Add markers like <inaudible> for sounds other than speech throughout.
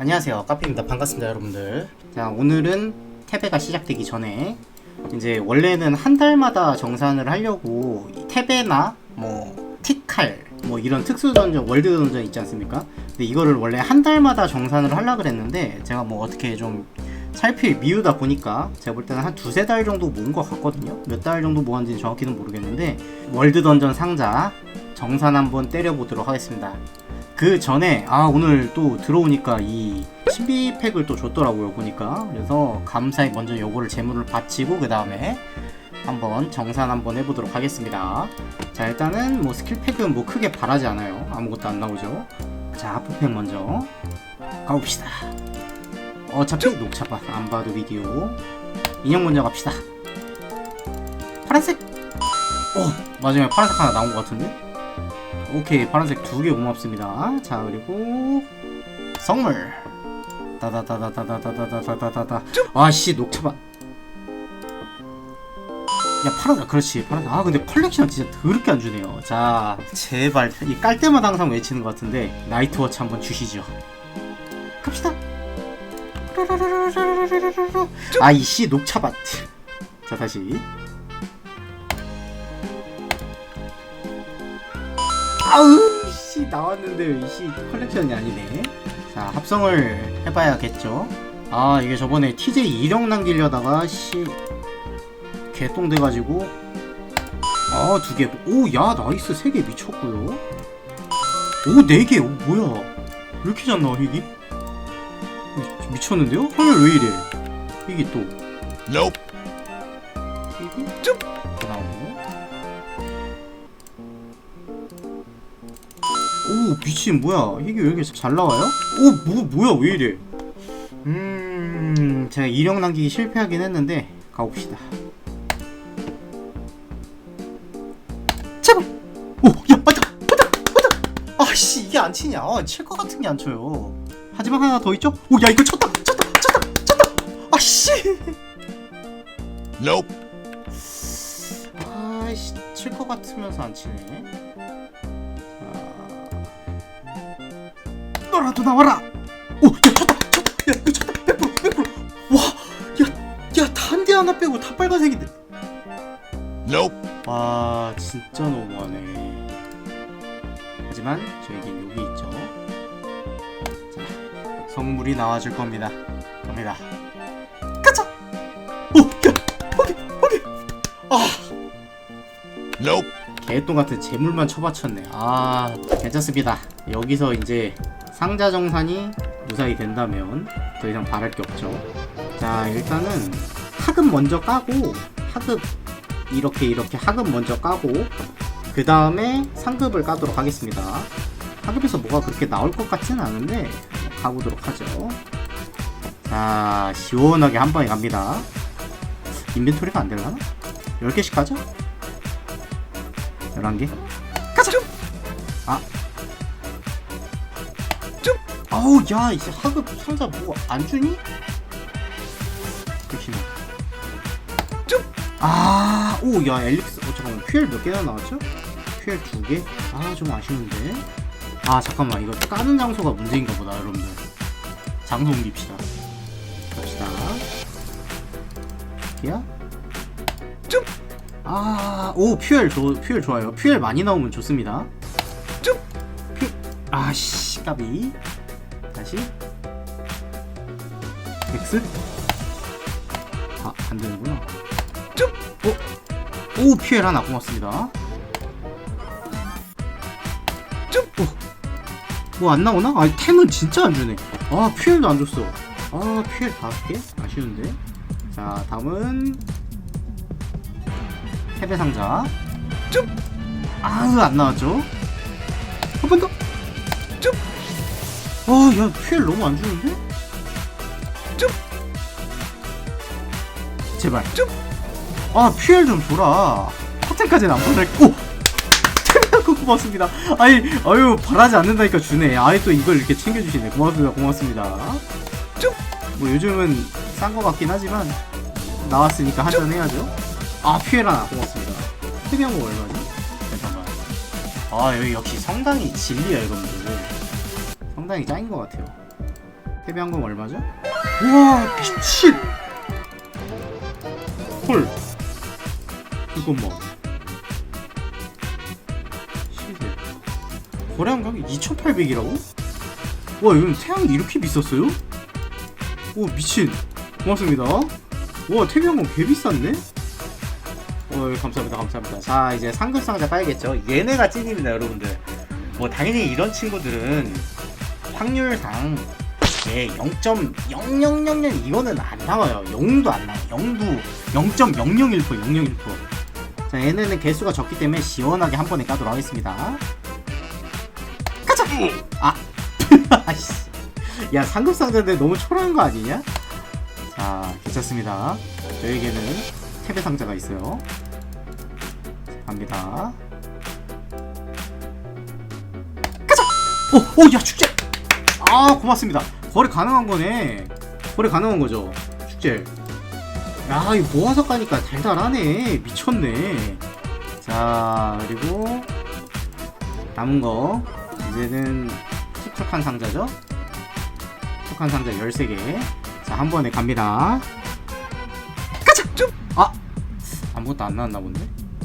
안녕하세요 카페입니다. 반갑습니다 여러분들. 자 오늘은 태배가 시작되기 전에 이제 원래는 한 달마다 정산을 하려고 이 태배나 뭐 티칼 뭐 이런 특수 던전 월드 던전 있지 않습니까? 근데 이거를 원래 한 달마다 정산을 하려 그랬는데 제가 뭐 어떻게 좀 살필 미우다 보니까 제가 볼 때는 한 두세 달 정도 모은 것 같거든요. 몇 달 정도 모았는지 정확히는 모르겠는데 월드 던전 상자 정산 한번 때려보도록 하겠습니다 그 전에 아 오늘 또 들어오니까 이 12팩을 또 줬더라고요 보니까. 그래서 감사히 먼저 요거를 재물을 바치고 그 다음에 한번 정산 한번 해보도록 하겠습니다. 자 일단은 뭐 스킬팩은 뭐 크게 바라지 않아요. 아무것도 안 나오죠. 자 하프팩 먼저 가봅시다. 어차피 녹차밭 안 봐도 비디오. 인형 먼저 갑시다. 파란색! 어 마지막에 파란색 하나 나온 것 같은데 오케이 파란색 두 개 고맙습니다. 자 그리고 선물. 다다다다다다다다다다다 아씨 녹차밭. 야 파란 그렇지 파란색. 아 근데 컬렉션 진짜 더럽게 안 주네요. 자 제발 이 깔 때마다 항상 외치는 것 같은데 나이트워치 한번 주시죠. 갑시다. 아이씨 녹차밭. 자 다시 아우 씨 나왔는데 이씨 컬렉션이 아니네. 자 합성을 해봐야겠죠. 아 이게 저번에 TJ 2령 남기려다가 씨 개똥 돼가지고. 아 두 개. 오야 나이스. 세 개 미쳤고요. 오네 개. 오 뭐야. 왜 이렇게 잘 나와 이게? 미쳤는데요? 화면 왜 이래? 이게 또. Nope. 오 미친 뭐야? 이게 왜 이렇게 잘 나와요? 오 뭐, 뭐야? 왜 이래? 음 제가 이력 남기기 실패하긴 했는데 가봅시다. 제발! 오야 맞다! 맞다! 맞다! 아씨 이게 안 치냐? 아, 칠것 같은 게 안 쳐요. 하지만 하나 더 있죠? 오 야 이거 쳤다! 쳤다! 쳤다! 쳤다! 아씨! Nope. 아이씨 칠것 같으면서 안 치네 너라도 나와라. 오 야 쳤다 쳤다. 야 이거 쳤다. 100% 100% 와 야야한 대 하나 빼고 다 빨간색인데. Nope. 와 진짜 너무하네. 하지만 저에겐 여기 있죠. 자 성물이 나와줄 겁니다. 갑니다. 가자! 오야 오케이 오케이 아. Nope. 개똥 같은 재물만 쳐받쳤네. 아, 괜찮습니다. 여기서 이제 상자 정산이 무사히 된다면 더 이상 바랄 게 없죠. 자, 일단은 하급 먼저 까고 하급 이렇게 이렇게 하급 먼저 까고 그 다음에 상급을 까도록 하겠습니다. 하급에서 뭐가 그렇게 나올 것 같지는 않은데 가보도록 하죠. 자, 시원하게 한 방에 갑니다. 인벤토리가 안 되려나? 10개씩 가죠? 11개? 가자! 아. 좀! 아우, 야, 이제 하급 상자 뭐 안 주니? 역시나. 좀! 아, 오, 야, 엘릭스. 어, 잠깐만. 퓨엘 몇 개나 나왔죠? 퓨엘 두 개? 아, 좀 아쉬운데. 아, 잠깐만. 이거 까는 장소가 문제인가 보다, 여러분들. 장소 옮깁시다. 갑시다. 야? 좀! 아, 오, 퓨엘 좋아요. 퓨엘 많이 나오면 좋습니다. 쭉! 퓨, 아씨, 까비. 다시. X? 아, 안 되는구나. 쭉! 오, 오, 퓨엘 하나 고맙습니다. 쭉! 오, 뭐안 나오나? 아, 템은 진짜 안 주네. 아, 퓨엘도 안 줬어. 아, 퓨엘 다섯 개? 아쉬운데. 자, 다음은 패배 상자 쭉! 아우 안 나왔죠? 어야 퓨엘 너무 안 주는데? 쭉! 제발 쭉! 아 퓨엘 좀 줘라 파텐까지는 안! 태어나고 <laughs> 고맙습니다 아니 아유 바라지 않는다니까 주네 아이 또 이걸 이렇게 챙겨주시네 고맙습니다 고맙습니다 쭉! 뭐 요즘은 싼 거 같긴 하지만 나왔으니까 한 잔 해야죠 아 피해라 고맙습니다 특이한 거 얼마지? 잠깐만 아 여기 역시 성당이 진리야 여러분들 성당이 짱인 것 같아요. 태비한금 얼마죠? 우와 미친! 헐. 잠깐만 시세 거래한 가격이 2,800이라고? 와 이건 태양이 이렇게 비쌌어요? 오 미친. 고맙습니다. 와 태양광 개 비쌌네? 어 감사합니다 감사합니다. 자 이제 상급 상자 까야겠죠? 얘네가 찐입니다 여러분들. 뭐 당연히 이런 친구들은 확률상 예, 0.0000 이거는 안 나와요 0도 안 나와요 0도 0.001% 001%자 얘네는 개수가 적기 때문에 시원하게 한 번에 까도록 하겠습니다 가자 아. <laughs> 야 상급 상자인데 너무 초라한 거 아니냐? 자 괜찮습니다. 저에게는 탭의 상자가 있어요. 자, 갑니다. 가자. 오 오 야 축제. 아 고맙습니다. 거래 가능한 거네. 거래 가능한 거죠. 축제. 야 이거 모아서 까니까 달달하네. 미쳤네. 자 그리고 남은 거 이제는 툭툭한 상자죠? 툭툭한 상자 13개 자한 번에 갑니다 가자 좀! 아! 아무것도 안 나왔나 본데?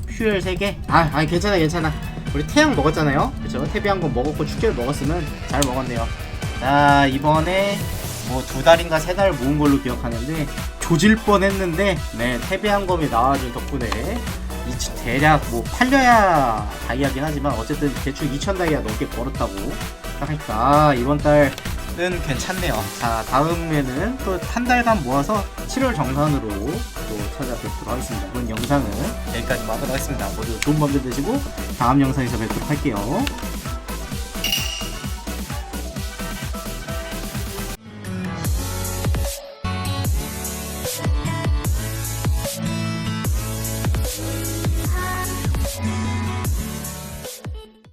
퓨엘 3개? 아, 아니 괜찮아 괜찮아 우리 태양 먹었잖아요 그쵸? 태비한 건 먹었고 축제를 먹었으면 잘 먹었네요 자 이번에 뭐 두 달인가 세 달 모은 걸로 기억하는데 조질 뻔 했는데 네 태비한 검이 나와준 덕분에 이 치- 대략 뭐 팔려야 다이아긴 하지만 어쨌든 대충 2천 다이아 넘게 벌었다고 생각하니까 아, 이번 달은 괜찮네요. 자 다음에는 또 한 달간 모아서 7월 정산으로 또 찾아뵙도록 하겠습니다. 이번 영상은 여기까지 마무리하겠습니다. 모두 좋은 밤들 되시고 다음 영상에서 뵙도록 할게요.